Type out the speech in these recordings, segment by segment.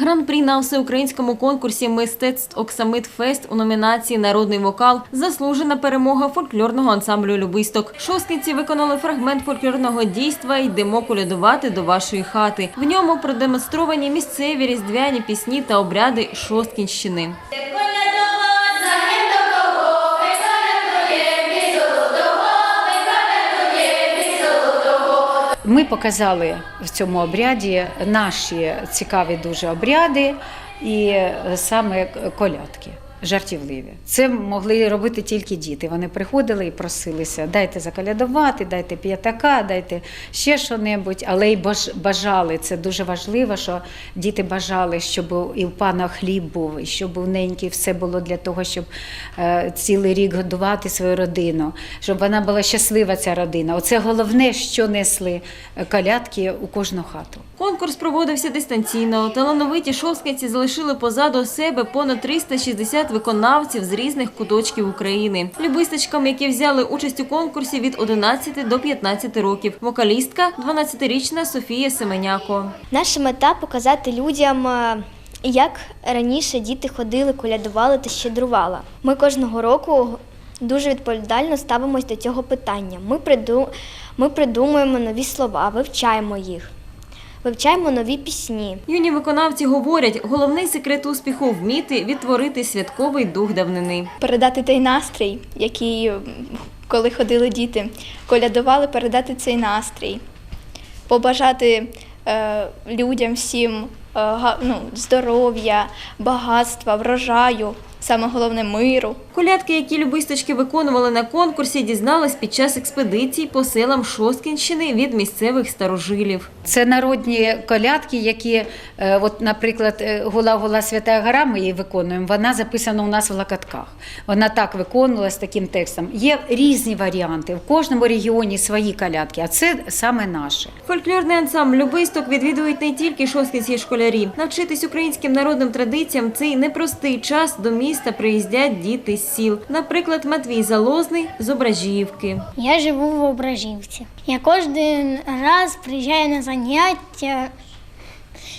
Гран-прі на всеукраїнському конкурсі мистецтв Оксамит Фест у номінації Народний вокал заслужена перемога фольклорного ансамблю Любисток. Шосткинці виконали фрагмент фольклорного дійства Йдемо колядувати до вашої хати. В ньому продемонстровані місцеві різдвяні пісні та обряди Шосткінщини. Ми показали в цьому обряді наші цікаві дуже обряди і е, саме колядки. Жартівливі. Це могли робити тільки діти. Вони приходили і просилися: дайте заколядувати, дайте п'ятака, дайте ще що-небудь, але й баж- бажали. Це дуже важливо, що діти бажали, щоб і в пана хліб був, і щоб у неньки все було для того, щоб е, цілий рік годувати свою родину, щоб вона була щаслива, ця родина. Оце головне, що несли е, колядки у кожну хату. Конкурс проводився дистанційно. Талановиті шосткинці залишили позаду себе понад 360 виконавців з різних куточків України. Любисточкам, які взяли участь у конкурсі від 11 до 15 років. Вокалістка – 12-річна Софія Семеняко. Наша мета показати людям, е, як раніше діти ходили, колядували та щедрували. Ми кожного року дуже відповідально ставимось до цього питання. Ми придумуємо нові слова, вивчаємо їх, вивчаємо нові пісні. Юні виконавці говорять, головний секрет успіху – вміти відтворити святковий дух давнини. передати той настрій, який, коли ходили діти, колядували, передати цей настрій, побажати е, людям всім е, ну, здоров'я, багатства, врожаю, саме головне миру. Колядки, які любисточки виконували на конкурсі, дізнались під час експедицій по селам Шосткінщини від місцевих старожилів. Це народні колядки, які, е, от, наприклад, е, Гула Гула Свята Гора, ми її виконуємо. Вона записана у нас в локатках. Вона так виконувалась таким текстом. Є різні варіанти. В кожному регіоні свої колядки, а це саме наше. Фольклорний ансамбль «Любисток» відвідують не тільки шосткінські школярі. Навчитись українським народним традиціям цей непростий час до міста приїздять діти з сіл. Наприклад, Матвій Залозний з Ображіївки. Я живу в Ображівці. Я кожен раз приїжджаю на заняття,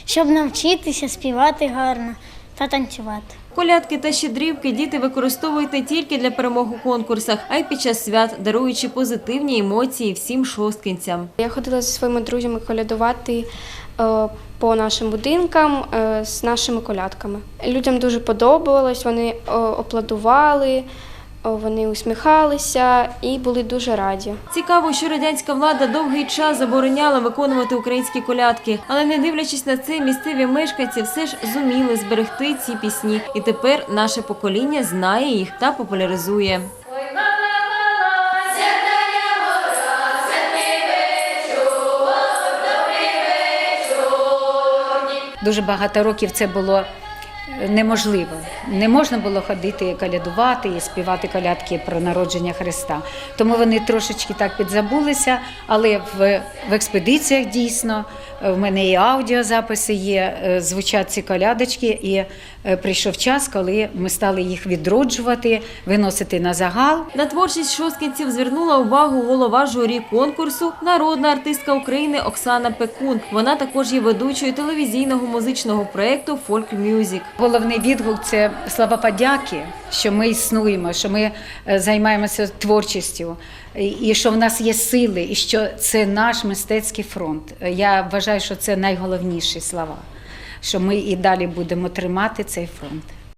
щоб навчитися співати гарно та танцювати. Колядки та щедрівки діти використовують не тільки для перемог у конкурсах, а й під час свят, даруючи позитивні емоції всім шосткінцям. Я ходила зі своїми друзями колядувати по нашим будинкам е, з нашими колядками. Людям дуже подобалось, вони е, аплодували, е, вони усміхалися і були дуже раді. Цікаво, що радянська влада довгий час забороняла виконувати українські колядки, але не дивлячись на це, місцеві мешканці все ж зуміли зберегти ці пісні, і тепер наше покоління знає їх та популяризує. Дуже багато років це було неможливо. Не можна було ходити колядувати і співати колядки про народження Христа. Тому вони трошечки так підзабулися, але в, в експедиціях дійсно в мене і аудіозаписи є, е, звучать ці колядочки, і е, прийшов час, коли ми стали їх відроджувати, виносити на загал. На творчість шосткінців звернула увагу голова журі конкурсу, народна артистка України Оксана Пекун. Вона також є ведучою телевізійного музичного проєкту Folk Music. Головний відгук це слова подяки, що ми існуємо, що ми е, займаємося творчістю, і- що в нас є сили, і що це наш мистецький фронт. Я вважаю, що це найголовніші слова, що ми і далі будемо тримати цей фронт.